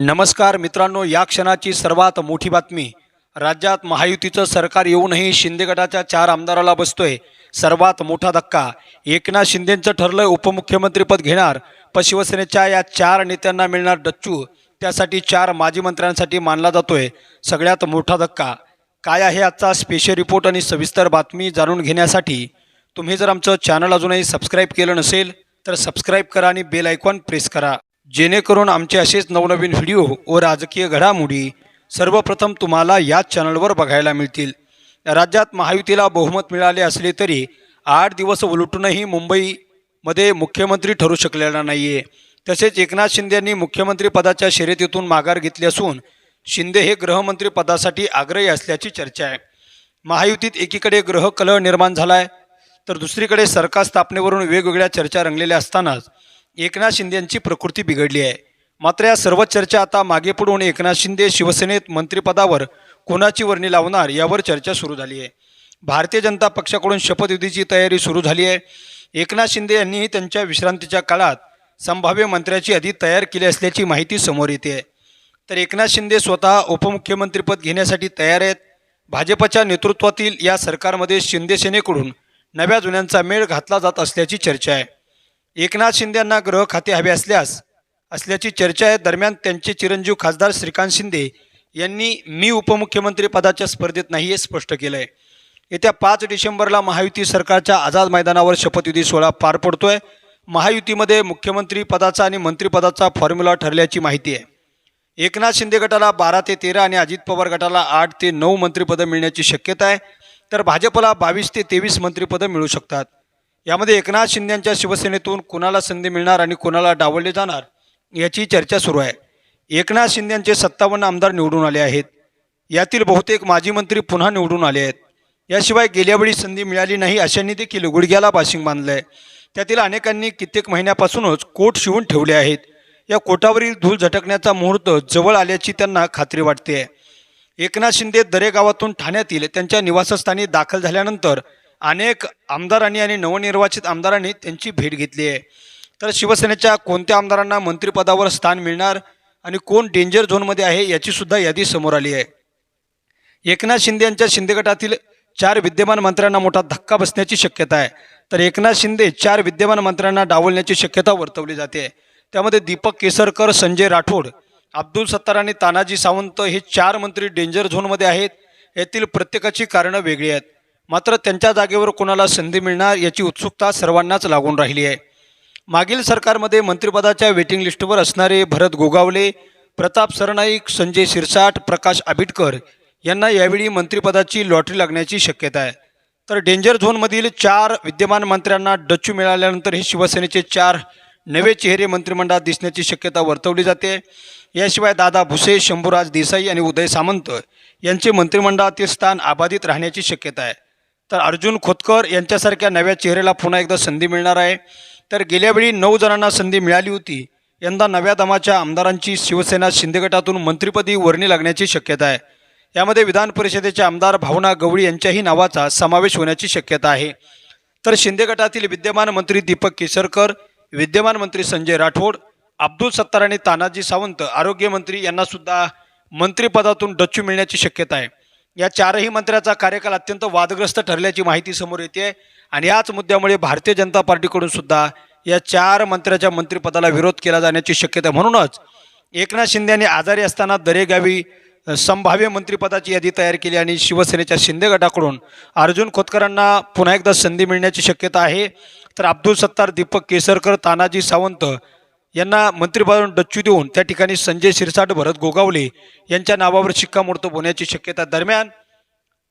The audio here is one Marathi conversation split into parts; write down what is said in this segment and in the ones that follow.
नमस्कार मित्रांनो या क्षणाची सर्वात मोठी बातमी. राज्यात महायुतीचं सरकार येऊनही शिंदे गटाच्या चार आमदाराला बसतोय. सर्वात मोठा धक्का. एकनाथ शिंदेंचं ठरलंय उपमुख्यमंत्रीपद घेणार. पण शिवसेनेच्या या चार नेत्यांना मिळणार डच्चू. त्यासाठी चार माजी मंत्र्यांसाठी मानला जातोय. सगळ्यात मोठा धक्का. काय आहे आजचा स्पेशल रिपोर्ट आणि सविस्तर बातमी जाणून घेण्यासाठी? तुम्ही जर आमचं चॅनल अजूनही सबस्क्राईब केलं नसेल तर सबस्क्राईब करा आणि बेल आयकॉन प्रेस करा. जेणेकरून आमचे असेच नवनवीन व्हिडिओ व राजकीय घडामोडी सर्वप्रथम तुम्हाला याच चॅनलवर बघायला मिळतील. राज्यात महायुतीला बहुमत मिळाले असले तरी आठ दिवस उलटूनही मुंबईमध्ये मुख्यमंत्री ठरू शकलेला नाही आहे तसेच एकनाथ शिंदे यांनी मुख्यमंत्रीपदाच्या शर्यतीतून माघार घेतली असून शिंदे हे गृहमंत्री पदासाठी आग्रही असल्याची चर्चा आहे. महायुतीत एकीकडे ग्रहकलह निर्माण झाला आहे तर दुसरीकडे सरकार स्थापनेवरून वेगवेगळ्या चर्चा रंगलेल्या असतानाच एकनाथ शिंदे यांची प्रकृती बिघडली आहे. मात्र या सर्व चर्चा आता मागे पडून एकनाथ शिंदे शिवसेनेत मंत्रिपदावर कोणाची वर्णी लावणार यावर चर्चा सुरू झाली आहे. भारतीय जनता पक्षाकडून शपथविधीची तयारी सुरू झाली आहे. एकनाथ शिंदे यांनीही त्यांच्या विश्रांतीच्या काळात संभाव्य मंत्र्याची यादी तयार केली असल्याची माहिती समोर येते. आहे तर एकनाथ शिंदे स्वतः उपमुख्यमंत्रीपद घेण्यासाठी तयार आहेत. भाजपच्या नेतृत्वातील या सरकारमध्ये शिंदे सेनेकडून नव्या जुन्यांचा मेळ घातला जात असल्याची चर्चा आहे. एकनाथ शिंदे यांना गृह खाते हवे असल्यास असल्याची चर्चा आहे. दरम्यान त्यांचे चिरंजीव खासदार श्रीकांत शिंदे यांनी मी उपमुख्यमंत्री पदाच्या स्पर्धेत नाही हे स्पष्ट केलं आहे येत्या पाच डिसेंबरला महायुती सरकारच्या आझाद मैदानावर शपथविधी सोहळा पार पडतोय. महायुतीमध्ये मुख्यमंत्री पदाचा आणि मंत्रिपदाचा फॉर्म्युला ठरल्याची माहिती आहे. एकनाथ शिंदे गटाला बारा ते तेरा आणि अजित पवार गटाला आठ ते नऊ मंत्रिपदं मिळण्याची शक्यता आहे. तर भाजपला बावीस ते तेवीस मंत्रिपदं मिळू शकतात. यामध्ये एकनाथ शिंदेंच्या शिवसेनेतून कुणाला संधी मिळणार आणि कुणाला डावलले जाणार याची चर्चा सुरू आहे. एकनाथ शिंदेंचे सत्तावन्न आमदार निवडून आले आहेत. यातील बहुतेक माजी मंत्री पुन्हा निवडून आले आहेत. याशिवाय गेल्यावेळी संधी मिळाली नाही अशांनी देखील गुडघ्याला बाशिंग बांधलं आहे त्यातील अनेकांनी कित्येक महिन्यापासूनच कोट शिवून ठेवले आहेत. या कोटावरील धूळ झटकण्याचा मुहूर्त जवळ आल्याची त्यांना खात्री वाटते आहे एकनाथ शिंदे दरेगावातून ठाण्यातील त्यांच्या निवासस्थानी दाखल झाल्यानंतर अनेक आमदारांनी आणि नवनिर्वाचित आमदारांनी त्यांची भेट घेतली आहे. तर शिवसेनेच्या कोणत्या आमदारांना मंत्रिपदावर स्थान मिळणार आणि कोण डेंजर झोनमध्ये आहे याचीसुद्धा यादी समोर आली आहे. एकनाथ शिंदे यांच्या शिंदे गटातील चार विद्यमान मंत्र्यांना मोठा धक्का बसण्याची शक्यता आहे. तर एकनाथ शिंदे चार विद्यमान मंत्र्यांना डावलण्याची शक्यता वर्तवली जाते. त्यामध्ये दीपक केसरकर संजय राठोड अब्दुल सत्तार आणि तानाजी सावंत हे चार मंत्री डेंजर झोनमध्ये आहेत. यातील प्रत्येकाची कारणं वेगळी आहेत. मात्र त्यांच्या जागेवर कोणाला संधी मिळणार याची उत्सुकता सर्वांनाच लागून राहिली आहे. मागील सरकारमध्ये मंत्रिपदाच्या वेटिंग लिस्टवर असणारे भरत गोगावले प्रताप सरनाईक संजय शिरसाट प्रकाश आबिटकर यांना यावेळी मंत्रिपदाची लॉटरी लागण्याची शक्यता आहे. तर डेंजर झोनमधील चार विद्यमान मंत्र्यांना डच्चू मिळाल्यानंतर हे शिवसेनेचे चार नवे चेहरे मंत्रिमंडळात दिसण्याची शक्यता वर्तवली जाते. याशिवाय दादा भुसे शंभूराज देसाई आणि उदय सामंत यांचे मंत्रिमंडळातील स्थान अबाधित राहण्याची शक्यता आहे. तर अर्जुन खोतकर यांच्यासारख्या नव्या चेहऱ्याला पुन्हा एकदा संधी मिळणार आहे. तर गेल्यावेळी नऊ जणांना संधी मिळाली होती. यंदा नव्या दमाच्या आमदारांची शिवसेना शिंदे गटातून मंत्रिपदी वर्णी लागण्याची शक्यता आहे. यामध्ये विधान परिषदेचे आमदार भावना गवळी यांच्याही नावाचा समावेश होण्याची शक्यता आहे. तर शिंदे गटातील विद्यमान मंत्री दीपक केसरकर विद्यमान मंत्री संजय राठोड अब्दुल सत्तार आणि तानाजी सावंत आरोग्यमंत्री यांना सुद्धा मंत्रिपदातून डच्चू मिळण्याची शक्यता आहे. या चारही मंत्र्याचा कार्यकाल अत्यंत वादग्रस्त ठरल्याची माहिती समोर येते. आणि याच मुद्द्यामुळे भारतीय जनता पार्टीकडून सुद्धा या चार मंत्र्याच्या मंत्रिपदाला विरोध केला जाण्याची शक्यता म्हणूनच एकनाथ शिंदे यांनी आजारी असताना दरेगावी संभाव्य मंत्रिपदाची यादी तयार केली आणि शिवसेनेच्या शिंदे गटाकडून अर्जुन खोतकरांना पुन्हा एकदा संधी मिळण्याची शक्यता आहे. तर अब्दुल सत्तार दीपक केसरकर तानाजी सावंत यांना मंत्रिपदावरून डच्चू देऊन त्या ठिकाणी संजय शिरसाट भरत गोगावले यांच्या नावावर शिक्कामोर्तब होण्याची शक्यता दरम्यान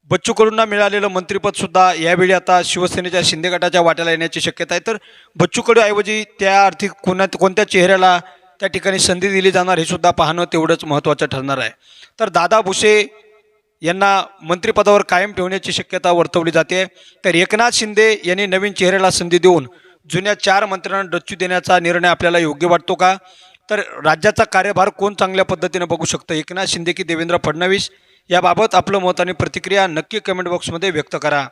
बच्चू कडूंना मिळालेलं मंत्रिपद सुद्धा यावेळी आता शिवसेनेच्या शिंदे गटाच्या वाट्याला येण्याची शक्यता आहे. तर बच्चू कडू ऐवजी त्या आर्थिक कोणा कोणत्या चेहऱ्याला त्या ठिकाणी संधी दिली जाणार हे सुद्धा पाहणं तेवढंच महत्त्वाचं ठरणार आहे. तर दादा भुसे यांना मंत्रिपदावर कायम ठेवण्याची शक्यता वर्तवली जाते. तर एकनाथ शिंदे यांनी नवीन चेहऱ्याला संधी देऊन जुन्या चार मंत्र्यांना डच्चू देण्याचा निर्णय आपल्याला योग्य वाटतो का? तर राज्याचा कार्यभार कोण चांगल्या पद्धतीनं बघू शकतं? एकनाथ शिंदे की देवेंद्र फडणवीस? याबाबत आपलं मत आणि प्रतिक्रिया नक्की कमेंट बॉक्समध्ये व्यक्त करा.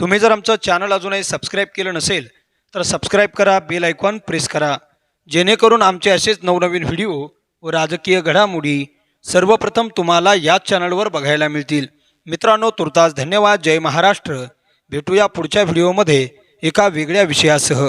तुम्ही जर आमचं चॅनल अजूनही सबस्क्राईब केलं नसेल तर सबस्क्राईब करा बेल आयकॉन प्रेस करा. जेणेकरून आमचे असेच नवनवीन व्हिडिओ व राजकीय घडामोडी सर्वप्रथम तुम्हाला याच चॅनलवर बघायला मिळतील. मित्रांनो तुर्तास धन्यवाद. जय महाराष्ट्र. भेटूया पुढच्या व्हिडिओमध्ये. एका वेगळ्या विषयासह.